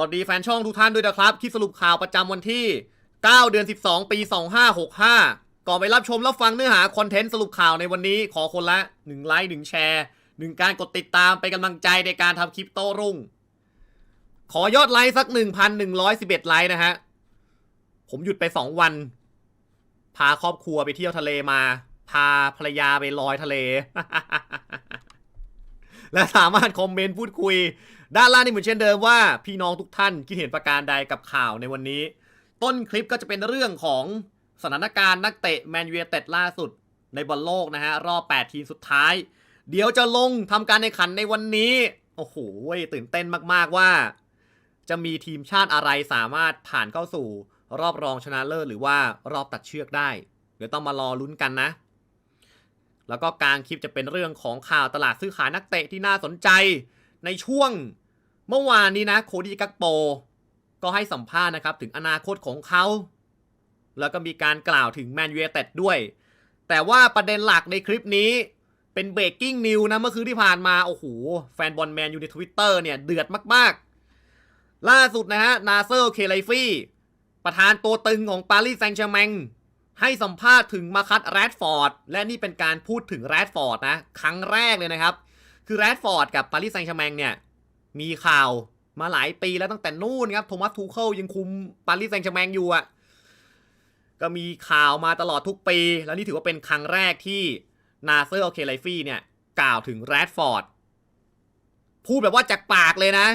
สวัสดีแฟนช่องทุกท่านด้วยนะครับ คลิปสรุปข่าวประจำวันที่ 9 เดือน 12 ปี 2565 ก่อนไปรับชมรับฟังเนื้อหาคอนเทนต์สรุปข่าวในวันนี้ขอคนละ 1 ไลค์ 1 แชร์ 1 การกดติดตามเป็นกำลังใจในการทำคลิปโต้รุ่ง ขอยอดไลค์สัก 1,111 ไลค์นะฮะ ผมหยุดไป 2 วัน พาครอบครัวไปเที่ยวทะเลมา พาภรรยาไปลอยทะเล และสามารถคอมเมนต์พูดคุย ด้านล่างนี่เหมือนเช่นเดิมว่าพี่น้องทุกท่านคิดเห็นประการใดกับข่าวในวันนี้ ต้นคลิปก็จะเป็นเรื่องของสถานการณ์นักเตะแมนยูเต็ดล่าสุดในบอลโลกนะฮะ รอบ 8 ทีมสุดท้าย เดี๋ยวจะลงทำการแข่งขันในวันนี้ โอ้โหตื่นเต้นมากๆว่า จะมีทีมชาติอะไรสามารถผ่านเข้าสู่ รอบรองชนะเลิศหรือว่ารอบตัดเชือกได้ เดี๋ยวต้องมารอลุ้นกันนะ แล้วก็กลางคลิปจะเป็นเรื่องของข่าวตลาดซื้อขายนักเตะที่น่าสนใจ ในช่วงเมื่อวานนี้นะโคดีกักโป ก็ให้สัมภาษณ์นะครับ ถึงอนาคตของเขา แล้วก็มีการกล่าวถึงแมนยูไนเต็ดด้วย แต่ว่าประเด็นหลักในคลิปนี้เป็นเบรกกิ้งนิวนะเมื่อคืนที่ผ่านมา โอ้โห แฟนบอลแมนยูในทวิตเตอร์เนี่ย เดือดมากๆ ล่าสุดนะฮะนาเซอร์เคไลฟี่ประธานตัวตึงของปารีสแซงต์แชร์แมงให้สัมภาษณ์ถึงมาคัตแรดฟอร์ด และนี่เป็นการพูดถึงแรดฟอร์ดนะ ครั้งแรกเลยนะครับ คือแรดฟอร์ดกับปารีสแซงต์แชร์แมงเนี่ย มีข่าวมาหลายปีแล้วตั้งแต่นู่นครับโทมัสทูเคิลยังคุมปารีสแซงต์แชร์แมงอยู่อะ่ะก็มีข่าวมาตลอดทุกปี แล้วนี่ถือว่าเป็นครั้งแรกที่นาเซอร์โอเคไลฟี่เนี่ย กล่าวถึงแรดฟอร์ดพูดแบบว่าจากปากเลยนะ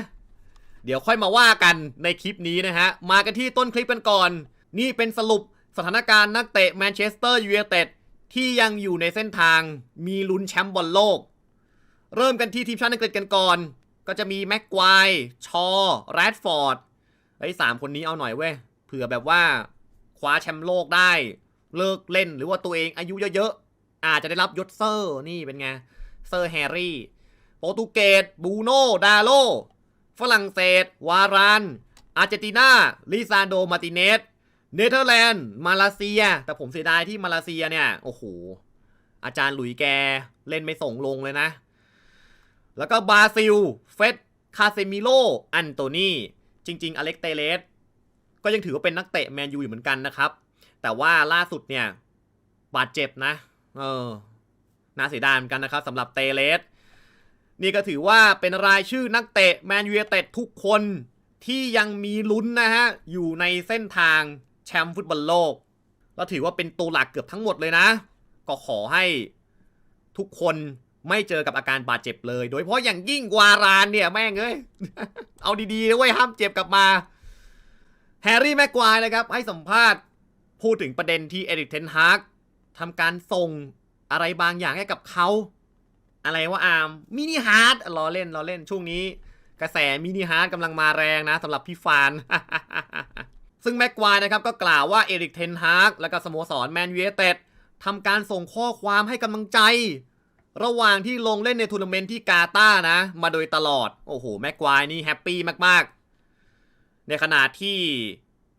เดี๋ยวค่อยมาว่ากันในคลิปนี้นะฮะ มากันที่ต้นคลิปกันก่อน นี่เป็นสรุปสถานการณ์นักเตะแมนเชสเตอร์ยูไนเต็ดที่ยังอยู่ในเส้นทางมีลุ้นแชมป์บอลโลก เริ่มกันที่ทีมชาติอังกฤษกันก่อน ก็จะมีแม็กควายชอแรดฟอร์ดไอ้ยสามคนนี้เอาหน่อยเว้ยเผื่อแบบว่าคว้าแชมป์โลกได้เลิกเล่นหรือว่าตัวเองอายุเยอะๆ อาจจะได้รับยศเซอร์นี่เป็นไง เซอร์แฮร์รี่ โปรตุเกสบูโนดาโล ฝรั่งเศส วาราน อาร์เจนตินาลิซานโด มาติเนส เนเธอร์แลนด์ มาเลเซีย แต่ผมเสียดายที่มาเลเซียเนี่ย โอ้โห อาจารย์หลุยแกเล่นไม่ส่งลงเลยนะ แล้วก็บราซิล เฟสคาเซมิโล อันโตนีจริง ๆ อเล็กเตเลสก็ยังถือว่าเป็นนักเตะแมนยูอยู่เหมือนกันนะครับ แต่ว่าล่าสุดเนี่ย บาดเจ็บนะ เออ น่าเสียดายเหมือนกันนะครับสำหรับเตเลส นี่ก็ถือว่าเป็นรายชื่อนักเตะแมนยูเต็ดทุกคนที่ยังมีลุ้นนะฮะ อยู่ในเส้นทางแชมป์ฟุตบอลโลก แล้วถือว่าเป็นตัวหลักเกือบทั้งหมดเลยนะ ก็ขอให้ทุกคน ไม่เจอกับอาการบาดเจ็บเลย โดยเฉพาะอย่างยิ่งวารานเนี่ยแม่งเอ้ย เอาดีๆนะเว้ยห้ามเจ็บกลับมา แฮร์รี่แม็กควายนะครับ ให้สัมภาษณ์พูดถึงประเด็นที่เอริกเทนฮากทำการส่งอะไรบางอย่างให้กับเขา อะไรว่าอาร์มมินิฮาร์ดรอเล่นรอเล่นช่วงนี้ กระแสมินิฮาร์ดกำลังมาแรงนะสำหรับพี่ฟาน ซึ่งแม็กควายนะครับก็กล่าวว่าเอริกเทนฮากและก็สโมสรแมนยูไนเต็ดทำการส่งข้อความให้กำลังใจ ระหว่างที่ลงเล่นในทัวร์นาเมนต์ที่กาตาร์นะ มาโดยตลอด โอ้โห แม็กควายนี่แฮปปี้มาก ๆ ในขณะที่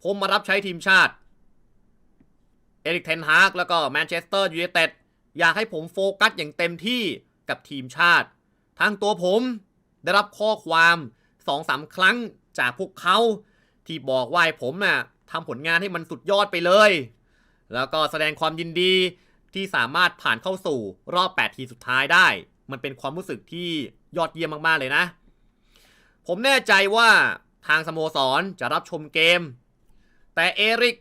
ผมมารับใช้ทีมชาติ เอริกเทนฮากแล้วก็แมนเชสเตอร์ยูไนเต็ดอยากให้ผมโฟกัสอย่างเต็มที่กับทีมชาติทั้งตัวผมได้รับข้อความสองสามครั้งจากพวกเขาที่บอกว่าให้ผมน่ะทำผลงานให้มันสุดยอดไปเลย แล้วก็แสดงความยินดี ที่สามารถผ่านเข้าสู่รอบ 8 ทีสุดท้ายได้ มันเป็นความรู้สึกที่ยอดเยี่ยมมากๆเลยนะ ผมแน่ใจว่าทางสโมสรจะรับชมเกม แต่เอริก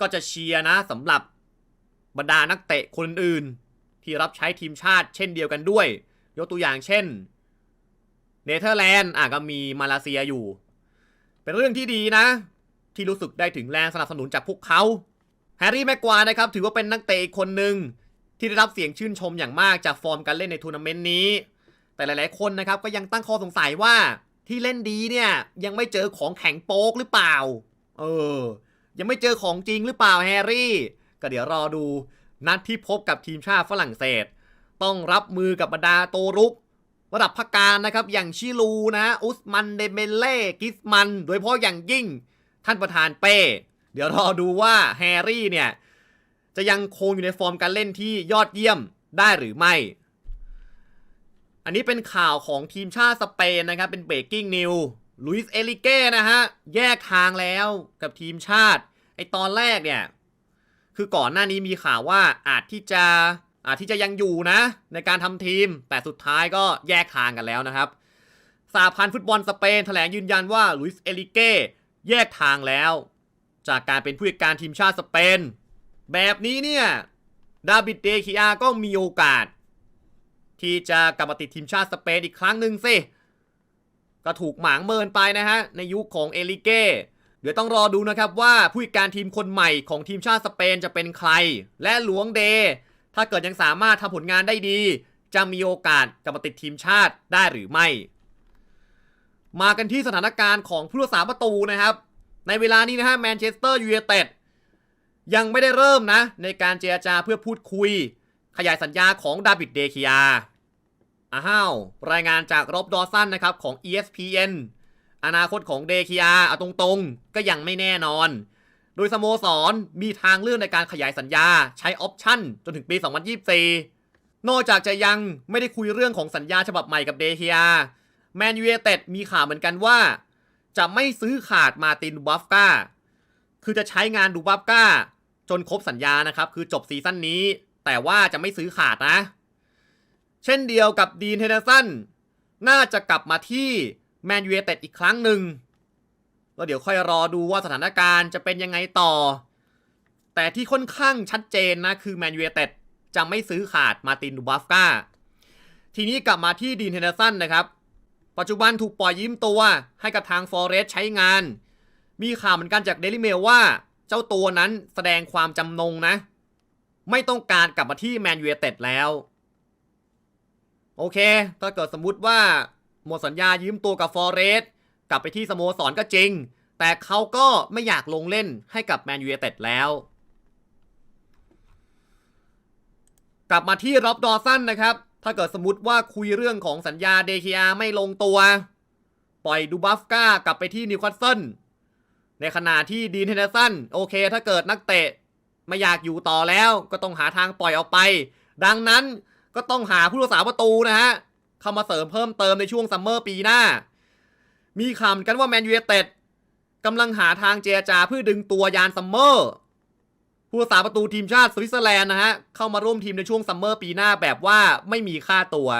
ก็จะเชียร์นะสำหรับบรรดานักเตะคนอื่นที่รับใช้ทีมชาติเช่นเดียวกันด้วย ยกตัวอย่างเช่น เนเธอร์แลนด์อะก็มีมาเลเซียอยู่ เป็นเรื่องที่ดีนะ ที่รู้สึกได้ถึงแรงสนับสนุนจากพวกเขา แฮร์รี่แม็กควายนะครับถือว่าเป็นนักเตะอีกคนหนึ่งที่ได้รับเสียงชื่นชมอย่างมากจากฟอร์มการเล่นในทัวร์นาเมนต์นี้ แต่หลาย ๆ คนนะครับก็ยังตั้งข้อสงสัยว่าที่เล่นดีเนี่ยยังไม่เจอของแข็งโป๊กหรือเปล่า เออ ยังไม่เจอของจริงหรือเปล่าแฮร์รี่ ก็เดี๋ยวรอดูนัดที่พบกับทีมชาติฝรั่งเศส ต้องรับมือกับบรรดาโตรุก ระดับพักการนะครับ อย่างชิลูนะ อุสมันเดเมเล่ กิสมัน โดยเฉพาะอย่างยิ่ง ท่านประธานเป้ เดี๋ยวรอดูว่าแฮร์รี่เนี่ย จะยังคงอยู่ในฟอร์มการเล่นที่ยอดเยี่ยมได้หรือไม่ อันนี้เป็นข่าวของทีมชาติสเปนนะครับ เป็นเบรกกิ้งนิวลุยส์เอลิเก้นะฮะ แยกทางแล้วกับทีมชาติ ไอตอนแรกเนี่ย คือก่อนหน้านี้มีข่าวว่าอาจที่จะอาจที่จะยังอยู่นะ ในการทำทีม แต่สุดท้ายก็แยกทางกันแล้วนะครับสาพันธ์ฟุตบอลสเปนแถลงยืนยันว่าลุยส์เอลิเก้แยกทางแล้ว จากการเป็นผู้จัดการทีมชาติสเปน แบบนี้เนี่ย ดาบิดเดคิอาก็มีโอกาส ที่จะกลับมาติดทีมชาติสเปนอีกครั้งหนึ่งสิ ก็ถูกหมางเมินไปนะฮะ ในยุคของเอลิเก้เดี๋ยวต้องรอดูนะครับว่าผู้จัดการทีมคนใหม่ของทีมชาติสเปนจะเป็นใคร และหลวงเด ถ้าเกิดยังสามารถทำผลงานได้ดี จะมีโอกาสกลับมาติดทีมชาติได้หรือไม่ มากันที่สถานการณ์ของผู้รักษาประตูนะครับ ในเวลานี้นะฮะแมนเชสเตอร์ยูไนเต็ดยังไม่ได้เริ่มนะ ในการเจรจาเพื่อพูดคุย ขยายสัญญาของดาบิดเดคิอาอ้าวรายงานจากรอบดอสันนะครับของ ESPN อนาคตของเดคิอาเอาตรงๆ ก็ยังไม่แน่นอน โดยสโมสรมีทางเลือกในการขยายสัญญาใช้ออปชั่นจนถึงปี 2024 นอกจากจะยังไม่ได้คุยเรื่องของสัญญาฉบับใหม่กับเดคิอาแมนยูไนเต็ดมีข่าวเหมือนกันว่า จะไม่ซื้อขาดมาตินดูบัฟกาคือจะใช้งานดูบัฟกาจนครบสัญญานะครับ คือจบซีซั่นนี้ แต่ว่าจะไม่ซื้อขาดนะ เช่นเดียวกับดีนเทนเนสันน่าจะกลับมาที่แมนยูไนเต็ดอีกครั้งหนึ่งแล้วเดี๋ยวค่อยรอดูว่าสถานการณ์จะเป็นยังไงต่อ แต่ที่ค่อนข้างชัดเจนนะ คือแมนยูไนเต็ดจะไม่ซื้อขาดมาตินดูบัฟกาทีนี้กลับมาที่ดีนเทนเนสันนะครับ ปัจจุบันถูกปล่อยยิ้มตัวให้กับทางฟอเรสใช้งาน มีข่าวเหมือนกันจากเดลิเมลว่า เจ้าตัวนั้นแสดงความจำนงนะ ไม่ต้องการกลับมาที่แมนยูไนเต็ดแล้ว โอเค ถ้าเกิดสมมุติว่าหมดสัญญายืมตัวกับฟอเรสกลับไปที่สโมสรก็จริง แต่เขาก็ไม่อยากลงเล่นให้กับแมนยูไนเต็ดแล้วกลับมาที่ร็อบดอสันนะครับ ถ้าเกิดสมมติว่าคุยเรื่องของสัญญาเดคิอาไม่ลงตัว ปล่อยดูบัฟก้ากลับไปที่นิวคาสเซิลในขณะที่ดีนเทนเนสันโอเค ถ้าเกิดนักเตะไม่อยากอยู่ต่อแล้วก็ต้องหาทางปล่อยออกไป ดังนั้นก็ต้องหาผู้รักษาประตูนะฮะ เข้ามาเสริมเพิ่มเติมในช่วงซัมเมอร์ปีหน้า มีข่าวกันว่าแมนยูไนเต็ดกำลังหาทางเจรจาเพื่อดึงตัวยานซัมเมอร์ ผู้รักษาประตูทีมชาติสวิตเซอร์แลนด์นะฮะ เข้ามาร่วมทีมในช่วงซัมเมอร์ปีหน้าแบบว่าไม่มีค่าตัว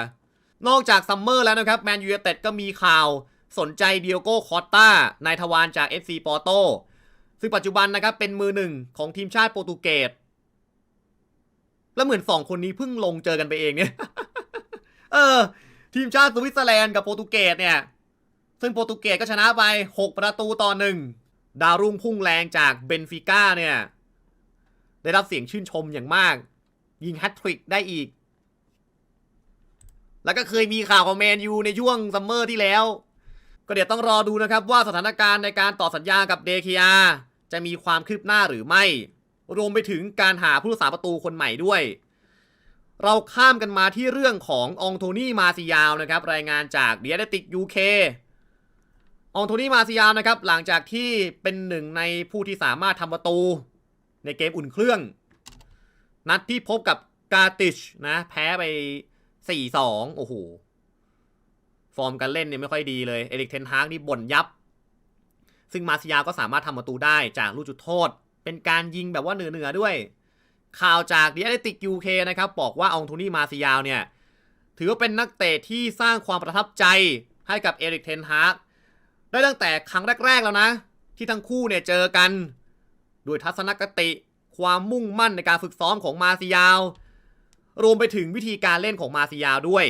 นอกจากซัมเมอร์แล้วนะครับแมนยูไนเต็ดก็มีข่าวสนใจเดียโก้คอตตานายทวารจาก FC ปอร์โตซึ่งปัจจุบันนะครับเป็นมือหนึ่งของทีมชาติโปรตุเกสแล้วเหมือนสองคนนี้เพิ่งลงเจอกันไปเองเนี่ย เออ ทีมชาติสวิตเซอร์แลนด์กับโปรตุเกสเนี่ย ซึ่งโปรตุเกสก็ชนะไป 6 ประตูต่อหนึ่งดาวรุ่งพุ่งแรงจากเบนฟิก้าเนี่ย ได้รับเสียงชื่นชมอย่างมาก ยิงแฮตทริกได้อีก แล้วก็เคยมีข่าวของแมนยูในช่วงซัมเมอร์ที่แล้ว ก็เดี๋ยวต้องรอดูนะครับว่าสถานการณ์ในการต่อสัญญากับเดคิอาจะมีความคืบหน้าหรือไม่ รวมไปถึงการหาผู้รักษาประตูคนใหม่ด้วย เราข้ามกันมาที่เรื่องขององโทนี่มาซิยาวนะครับ รายงานจากเดียดติกยูเคองโทนี่มาซิยาวนะครับ หลังจากที่เป็นหนึ่งในผู้ที่สามารถทำประตู ในเกมอุ่นเครื่อง นัดที่พบกับกาติชนะ แพ้ไป 4-2 โอ้โห ฟอร์มการเล่นเนี่ยไม่ค่อยดีเลย เอริกเทนฮากนี่บ่นยับ ซึ่งมาซิยาก็สามารถทำประตูได้จากลูกจุดโทษ เป็นการยิงแบบว่าเหนือๆด้วย ข่าวจาก The Athletic UK นะครับ บอกว่าองโทนี่มาซิยาเนี่ย ถือว่าเป็นนักเตะที่สร้างความประทับใจให้กับเอริกเทนฮากได้ตั้งแต่ครั้งแรก ๆ แล้วนะ ที่ทั้งคู่เนี่ยเจอกัน ด้วยทัศนคติความมุ่งมั่นในการฝึกซ้อมของมาซิยาว รวมไปถึงวิธีการเล่นของมาซิยาวด้วย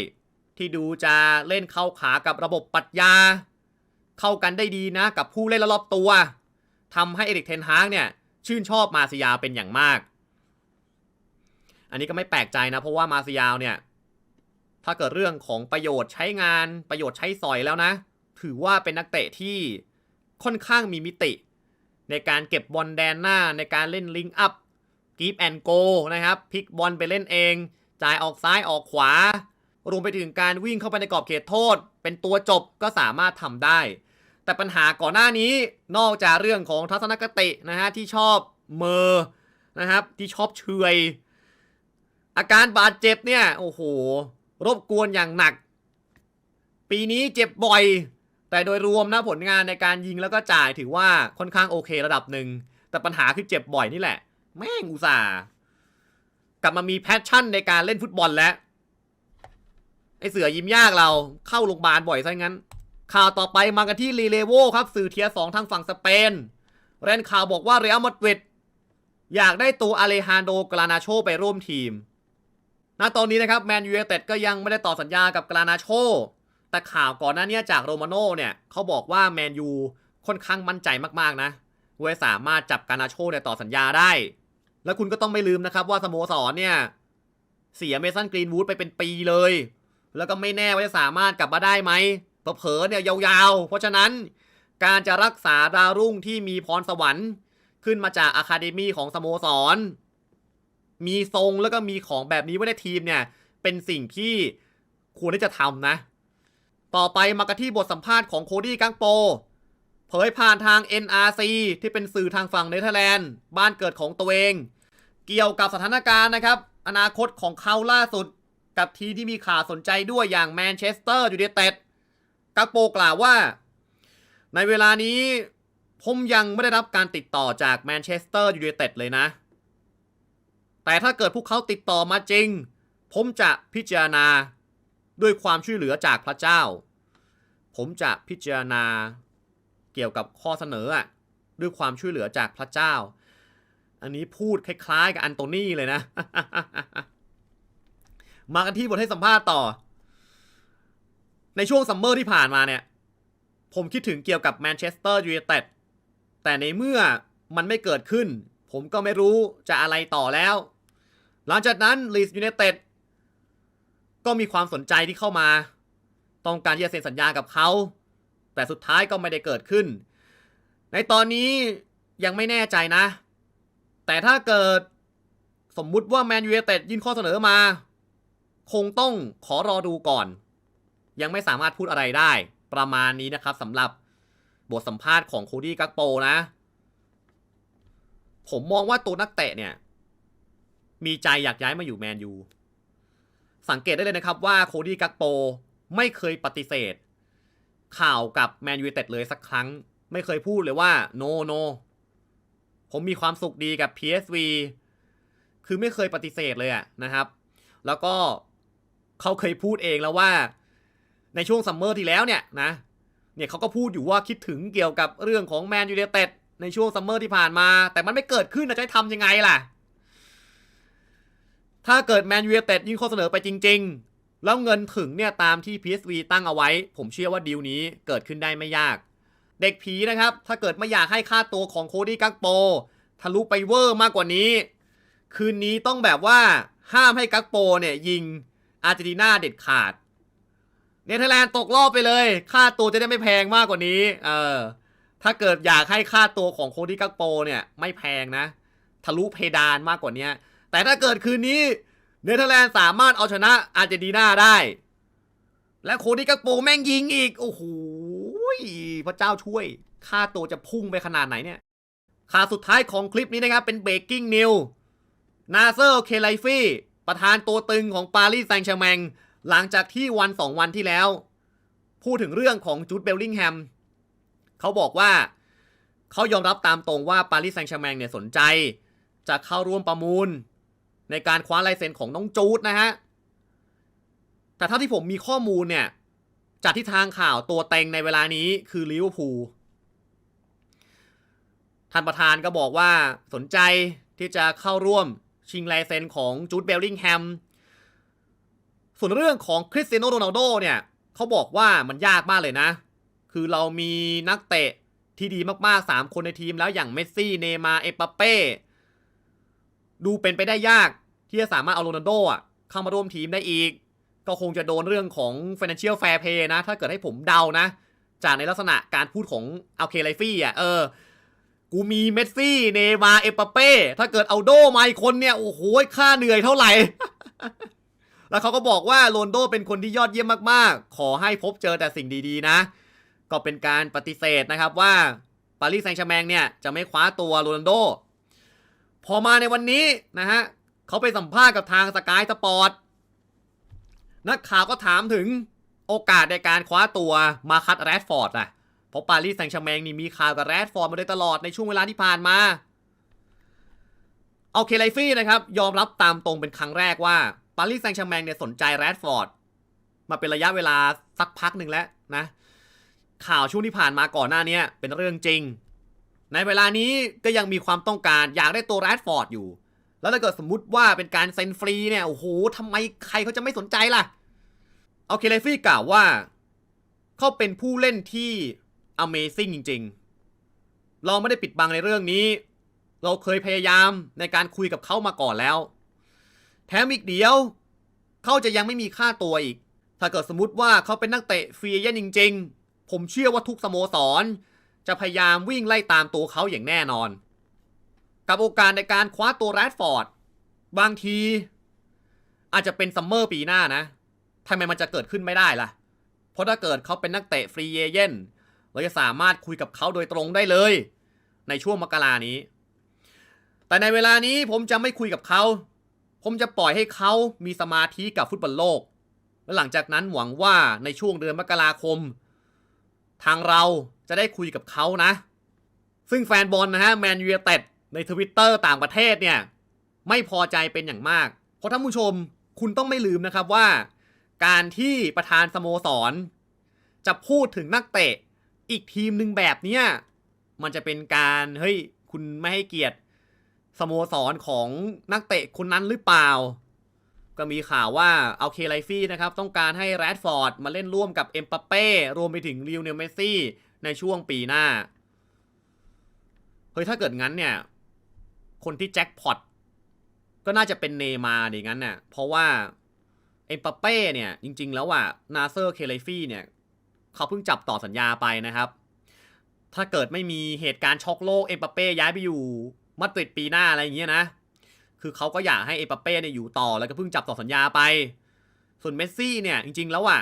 ที่ดูจะเล่นเข้าขากับระบบปรัชญา เข้ากันได้ดีนะกับผู้เล่นรอบตัวทำให้เอริกเทนฮากเนี่ยชื่นชอบมาซิยาวเป็นอย่างมาก อันนี้ก็ไม่แปลกใจนะเพราะว่ามาซิยาวเนี่ยถ้าเกิดเรื่องของประโยชน์ใช้งานประโยชน์ใช้สอยแล้วนะ ถือว่าเป็นนักเตะที่ค่อนข้างมีมิติ ในการเก็บบอลแดนหน้าในการเล่นลิงก์อัพกีฟแอนโกนะครับพลิกบอลไปเล่นเอง จ่ายออกซ้ายออกขวา รวมไปถึงการวิ่งเข้าไปในกรอบเขตโทษ เป็นตัวจบก็สามารถทำได้ แต่ปัญหาก่อนหน้านี้นอกจากเรื่องของทัศนคตินะฮะที่ชอบเมอนะครับที่ชอบเฉยอาการบาดเจ็บเนี่ย โอ้โห รบกวนอย่างหนัก ปีนี้เจ็บบ่อย แต่โดยรวมนะผลงานในการยิงแล้วก็จ่ายถือว่าค่อนข้างโอเคระดับหนึ่ง แต่ปัญหาคือเจ็บบ่อยนี่แหละ แม่งอุตส่าห์กลับมามีแพชชั่นในการเล่นฟุตบอลแล้ว ไอเสือยิ้มยากเราเข้าโรงพยาบาลบ่อยซะงั้น ข่าวต่อไปมากันที่ลีเลโวครับ สื่อเทียสองทางฝั่งสเปนแรนข่าวบอกว่าเรอัลมาดริดอยากได้ตัวอาเลฮานโดกรานาโชไปร่วมทีมณตอนนี้นะครับแมนยู i เต็ดก็ยังไม่ได้ต่อสัญญากับกรานาโช แต่ข่าวก่อนหน้านี้จากโรมาโน่เนี่ยเขาบอกว่าแมนยูค่อนข้างมั่นใจมากๆนะว่าสามารถจับกานาโชเนี่ยต่อสัญญาได้ แล้วคุณก็ต้องไม่ลืมนะครับว่าสโมสรเนี่ยเสียเมสันกรีนวูดไปเป็นปีเลย แล้วก็ไม่แน่ว่าจะสามารถกลับมาได้ไหมเผลอเนี่ยยาวๆ เพราะฉะนั้นการจะรักษาดาวรุ่งที่มีพรสวรรค์ขึ้นมาจากอะคาเดมีของสโมสร มีทรงแล้วก็มีของแบบนี้ไว้ในทีมเนี่ย เป็นสิ่งที่ควรที่จะทำนะ ต่อไปมากันที่บทสัมภาษณ์ของโคดี้กังโป เผยผ่านทาง NRC ที่เป็นสื่อทางฝั่งเนเธอร์แลนด์ บ้านเกิดของตัวเอง เกี่ยวกับสถานการณ์นะครับ อนาคตของเขาล่าสุด กับทีที่มีข่าวสนใจด้วยอย่างแมนเชสเตอร์ยูไนเต็ดกักโปกล่าวว่า ในเวลานี้ผมยังไม่ได้รับการติดต่อจากแมนเชสเตอร์ยูไนเต็ดเลยนะ แต่ถ้าเกิดพวกเขาติดต่อมาจริง ผมจะพิจารณาด้วยความช่วยเหลือจากพระเจ้า ผมจะพิจารณาเกี่ยวกับข้อเสนออะด้วยความช่วยเหลือจากพระเจ้า อันนี้พูดคล้ายๆกับอันโตนี่เลยนะ มากันที่บทให้สัมภาษณ์ต่อ ในช่วงซัมเมอร์ที่ผ่านมาเนี่ย ผมคิดถึงเกี่ยวกับแมนเชสเตอร์ยูไนเต็ด แต่ในเมื่อมันไม่เกิดขึ้น ผมก็ไม่รู้จะอะไรต่อแล้ว หลังจากนั้นลีสยูไนเต็ดก็มีความสนใจที่เข้ามา ต้องการที่จะเซ็นสัญญากับเขา แต่สุดท้ายก็ไม่ได้เกิดขึ้น ในตอนนี้ยังไม่แน่ใจนะ แต่ถ้าเกิดสมมุติว่าแมนยูเต็ดยื่นข้อเสนอมา คงต้องขอรอดูก่อน ยังไม่สามารถพูดอะไรได้ ประมาณนี้นะครับสำหรับบทสัมภาษณ์ของโคดี้กักโปนะ ผมมองว่าตัวนักเตะเนี่ย มีใจอยากย้ายมาอยู่แมนยูสังเกตได้เลยนะครับว่าโคดี้กักโป ไม่เคยปฏิเสธ ข่าวกับแมนยูเต็ดเลยสักครั้ง ไม่เคยพูดเลยว่า no no ผมมีความสุขดีกับ PSV คือไม่เคยปฏิเสธเลยอะนะครับ แล้วก็เขาเคยพูดเองแล้วว่า ในช่วงซัมเมอร์ที่แล้วเนี่ยนะ เนี่ยเขาก็พูดอยู่ว่าคิดถึงเกี่ยวกับเรื่องของแมนยูเต็ดในช่วงซัมเมอร์ที่ผ่านมา แต่มันไม่เกิดขึ้นนะจะให้ทำยังไงล่ะ ถ้าเกิดแมนยูเต็ดยื่นข้อเสนอไปจริง ๆ แล้วเงินถึงเนี่ยตามที่ PSV ตั้งเอาไว้ ผมเชื่อว่าดีลนี้เกิดขึ้นได้ไม่ยาก เด็กผีนะครับ ถ้าเกิดไม่อยากให้ค่าตัวของโคดี้กักโป ทะลุไปเวอร์มากกว่านี้ คืนนี้ต้องแบบว่าห้ามให้กักโปเนี่ยยิงอาร์เจนตินาเด็ดขาด เนเธอร์แลนด์ตกรอบไปเลย ค่าตัวจะได้ไม่แพงมากกว่านี้ เออ ถ้าเกิดอยากให้ค่าตัวของโคดี้กักโปเนี่ยไม่แพงนะ ทะลุเพดานมากกว่านี้แต่ถ้าเกิดคืนนี้ เนเธอร์แลนด์สามารถเอาชนะอาร์เจนตินาได้ และโคดี้กักโปแม่งยิงอีก โอ้โหพระเจ้าช่วย ค่าตัวจะพุ่งไปขนาดไหนเนี่ยข่าวสุดท้ายของคลิปนี้นะครับ เป็นเบรกกิ้งนิวนาเซอร์เคไลฟี่ ประธานตัวตึงของปารีสแซงต์แชร์แมง หลังจากที่วันสองวันที่แล้ว พูดถึงเรื่องของจูดเบลลิงแฮมเขาบอกว่า เขายอมรับตามตรงว่าปารีสแซงต์แชร์แมงเนี่ยสนใจ จะเข้าร่วมประมูล ในการคว้าลายเซ็นของน้องจูดนะฮะ แต่เท่าที่ผมมีข้อมูลเนี่ย จากที่ทางข่าวตัวเต็งในเวลานี้คือลิเวอร์พูล ท่านประธานก็บอกว่าสนใจที่จะเข้าร่วมชิงลายเซ็นของจูดเบลลิงแฮม ส่วนเรื่องของคริสเตียโนโรนัลโดเนี่ยเขาบอกว่ามันยากมากเลยนะ คือเรามีนักเตะที่ดีมากๆ 3 คนในทีมแล้วอย่างเมสซี่ เนมาร์เอปาเป้ ดูเป็นไปได้ยากที่จะสามารถเอาโรนัลโดอะเข้ามาร่วมทีมได้อีก ก็คงจะโดนเรื่องของ financial fair play นะ ถ้าเกิดให้ผมเดานะ จากในลักษณะการพูดของเอาเคไลฟี่อะเออ กูมีเมสซี่ เนย์มาเอปเป้ ถ้าเกิดเอาโดมาอีกคนเนี่ย โอ้โห ค่าเหนื่อยเท่าไหร่ แล้วเขาก็บอกว่าโรนโดเป็นคนที่ยอดเยี่ยมมากๆ ขอให้พบเจอแต่สิ่งดีๆนะ ก็เป็นการปฏิเสธนะครับว่าปารีสแซงต์แชร์แมงเนี่ยจะไม่คว้าตัวโรนัลโด พอมาในวันนี้นะฮะเขาไปสัมภาษณ์กับทางสกายสปอร์ตนักข่าวก็ถามถึงโอกาสในการคว้าตัวมาคัดแรดฟอร์ดอะเพราะปารีสแซงต์แชร์แมงนี่มีข่าวกับแรดฟอร์ดมาโดยตลอดในช่วงเวลาที่ผ่านมาเอาเคไลฟี่นะครับ ยอมรับตามตรงเป็นครั้งแรกว่าปารีสแซงต์แชร์แมงเนี่ยสนใจแรดฟอร์ดมาเป็นระยะเวลาสักพักหนึ่งแล้วนะ ข่าวช่วงที่ผ่านมาก่อนหน้านี้เป็นเรื่องจริง ในเวลานี้ก็ยังมีความต้องการอยากได้ตัวแรดฟอร์ดอยู่ แล้วถ้าเกิดสมมุติว่าเป็นการเซ็นฟรีเนี่ย โอ้โหทำไมใครเขาจะไม่สนใจล่ะ เอาเคเลฟี่กล่าวว่า เขาเป็นผู้เล่นที่ Amazing จริง ๆ เราไม่ได้ปิดบังในเรื่องนี้ เราเคยพยายามในการคุยกับเขามาก่อนแล้ว แถมอีกเดียว เขาจะยังไม่มีค่าตัวอีก ถ้าเกิดสมมติว่าเขาเป็นนักเตะฟรีเอเย่นจริง ๆ ผมเชื่อว่าทุกสโมสร จะพยายามวิ่งไล่ตามตัวเขาอย่างแน่นอน กับโอกาสในการคว้าตัวแรดฟอร์ด บางที อาจจะเป็นซัมเมอร์ปีหน้านะทำไมมันจะเกิดขึ้นไม่ได้ล่ะ เพราะถ้าเกิดเขาเป็นนักเตะฟรีเอเย่นเราจะสามารถคุยกับเขาโดยตรงได้เลย ในช่วงมกรานี้ แต่ในเวลานี้ผมจะไม่คุยกับเขา ผมจะปล่อยให้เขามีสมาธิกับฟุตบอลโลกและหลังจากนั้นหวังว่าในช่วงเดือนมกราคม ทางเรา จะได้คุยกับเขานะ ซึ่งแฟนบอลนะฮะแมนยูเต็ดในทวิตเตอร์ต่างประเทศเนี่ย ไม่พอใจเป็นอย่างมาก เพราะท่านผู้ชมคุณต้องไม่ลืมนะครับว่า การที่ประธานสโมสร จะพูดถึงนักเตะ อีกทีมหนึ่งแบบเนี้ยมันจะเป็นการเฮ้ยคุณไม่ให้เกียรติสโมสรของนักเตะคนนั้นหรือเปล่า ก็มีข่าวว่าเอาเคไลฟี่นะครับ ต้องการให้แรดฟอร์ดมาเล่นร่วมกับเอ็มปาเป้รวมไปถึงลิวเนลเมสซี่ในช่วงปีหน้า เฮ้ย ถ้าเกิดงั้นเนี่ย คนที่แจ็คพอตก็น่าจะเป็นเนมาร์ดิงั้นน่ะเพราะว่าเอ็มปาเป้เนี่ยจริง ๆ แล้วอะนาเซอร์เคไลฟี่เนี่ย เขาเพิ่งจับต่อสัญญาไปนะครับ ถ้าเกิดไม่มีเหตุการณ์ช็อกโลกเอ็มปาเป้ย้ายไปอยู่มาดริดปีหน้าอะไรอย่างเงี้ยนะ คือเขาก็อยากให้เอปาเป้เนี่ยอยู่ต่อแล้วก็เพิ่งจับต่อสัญญาไป ส่วนเมสซี่เนี่ยจริง ๆ แล้วอะ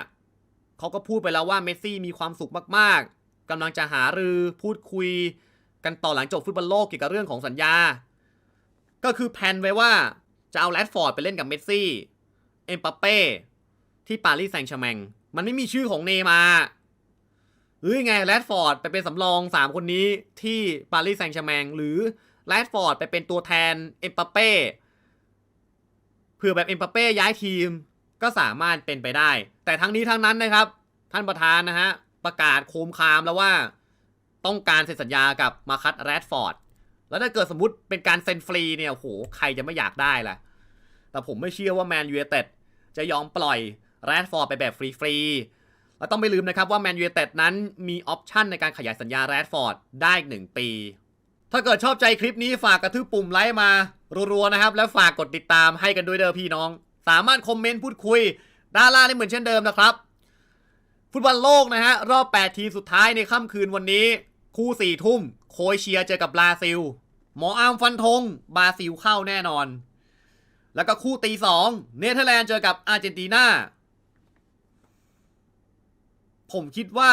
เขาก็พูดไปแล้วว่าเมสซี่มีความสุขมากๆกำลังจะหารือพูดคุย กันต่อหลังจบฟุตบอลโลกเกี่ยวกับเรื่องของสัญญา ก็คือแพนไว้ว่าจะเอาแรดฟอร์ดไปเล่นกับเมสซี่เอ็มปาเป้ที่ปารีสแซงต์แชร์แมงมันไม่มีชื่อของเนย์มาหรือยังไงแรดฟอร์ดไปเป็นสำรอง 3 คนนี้ที่ปารีสแซงต์แชร์แมงหรือ แรดฟอร์ดไปเป็นตัวแทนเอ็มปาเป้เผื่อแบบเอ็มปาเป้ย้ายทีมก็สามารถเป็นไปได้ แต่ทั้งนี้ทั้งนั้นนะครับ ท่านประธานนะฮะ ประกาศโคมคามแล้วว่าต้องการเซ็นสัญญากับมาคัตแรดฟอร์ดแล้วถ้าเกิดสมมติเป็นการเซ็นฟรีเนี่ยโหใครจะไม่อยากได้ล่ะ แต่ผมไม่เชื่อว่าแมนยูเอต็ดจะยอมปล่อยแรดฟอร์ดไปแบบฟรีๆแล้วต้องไม่ลืมนะครับว่าแมนยูเอต็ดนั้นมีออปชันในการขยายสัญญาแรดฟอร์ดได้อีกหนึ่งปี ถ้าเกิดชอบใจคลิปนี้ฝากกระทืบปุ่มไลค์มารัวๆนะครับ แล้วฝากกดติดตามให้กันด้วยเด้อพี่น้อง สามารถคอมเมนต์พูดคุยด้านล่างได้เหมือนเช่นเดิมนะครับ ฟุตบอลโลกนะฮะรอบ 8 ทีมสุดท้ายในค่ำคืนวันนี้ คู่สี่ทุ่ม โคเอเชียเจอกับบราซิล หมออาร์มฟันธงบราซิลเข้าแน่นอน แล้วก็คู่ตีสองเนเธอร์แลนด์เจอกับอาร์เจนตินาผมคิดว่า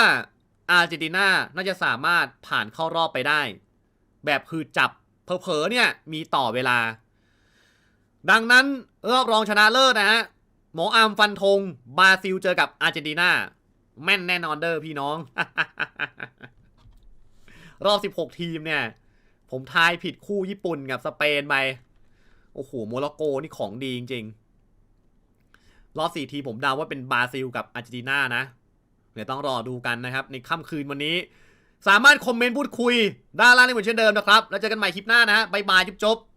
อาร์เจนตินาน่าจะสามารถผ่านเข้ารอบไปได้ แบบคือจับเผลอๆเนี่ยมีต่อเวลา ดังนั้นรอบรองชนะเลิศนะฮะหมออามฟันธงบราซิลเจอกับอาร์เจนตินาแม่นแน่นอนเด้อพี่น้อง รอบ 16 ทีมเนี่ย ผมทายผิดคู่ญี่ปุ่นกับสเปนไป โอ้โหโมร็อกโกนี่ของดีจริงๆ รอบ 4 ทีผมเดาว่าเป็นบราซิลกับอาร์เจนตินานะ เดี๋ยวต้องรอดูกันนะครับ ในค่ำคืนวันนี้ สามารถคอมเมนต์พูดคุยด้านล่างได้เหมือนเช่นเดิมนะครับ แล้วเจอกันใหม่คลิปหน้านะฮะบายบายจุ๊บๆ